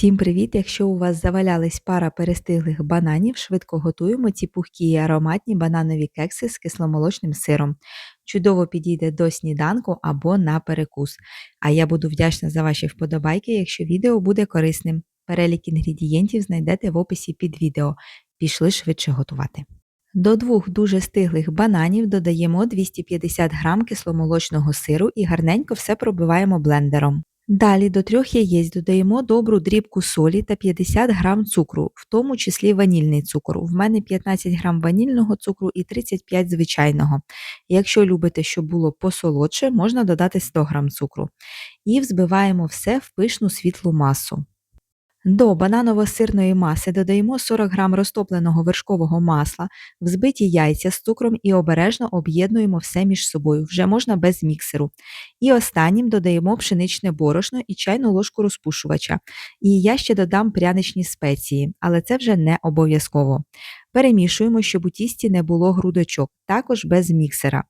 Всім привіт! Якщо у вас завалялись пара перестиглих бананів, швидко готуємо ці пухкі і ароматні бананові кекси з кисломолочним сиром. Чудово підійде до сніданку або на перекус. А я буду вдячна за ваші вподобайки, якщо відео буде корисним. Перелік інгредієнтів знайдете в описі під відео. Пішли швидше готувати. До двох дуже стиглих бананів додаємо 250 г кисломолочного сиру і гарненько все пробиваємо блендером. Далі до трьох яєць додаємо добру дрібку солі та 50 г цукру, в тому числі ванільний цукор. В мене 15 г ванільного цукру і 35 звичайного. Якщо любите, щоб було посолодше, можна додати 100 г цукру. І взбиваємо все в пишну світлу масу. До бананово-сирної маси додаємо 40 г розтопленого вершкового масла, взбиті яйця з цукром і обережно об'єднуємо все між собою, вже можна без міксеру. І останнім додаємо пшеничне борошно і чайну ложку розпушувача. І я ще додам пряничні спеції, але це вже не обов'язково. Перемішуємо, щоб у тісті не було грудочок, також без міксера.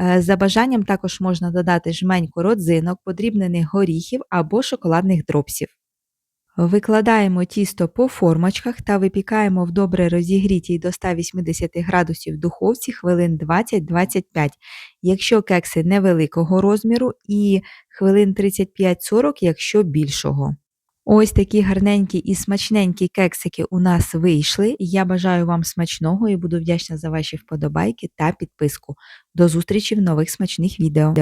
Е, за бажанням також можна додати жменьку родзинок, подрібнених горіхів або шоколадних дропсів. Викладаємо тісто по формочках та випікаємо в добре розігрітій до 180 градусів духовці хвилин 20-25, якщо кекси невеликого розміру, і хвилин 35-40, якщо більшого. Ось такі гарненькі і смачненькі кексики у нас вийшли. Я бажаю вам смачного і буду вдячна за ваші вподобайки та підписку. До зустрічі в нових смачних відео.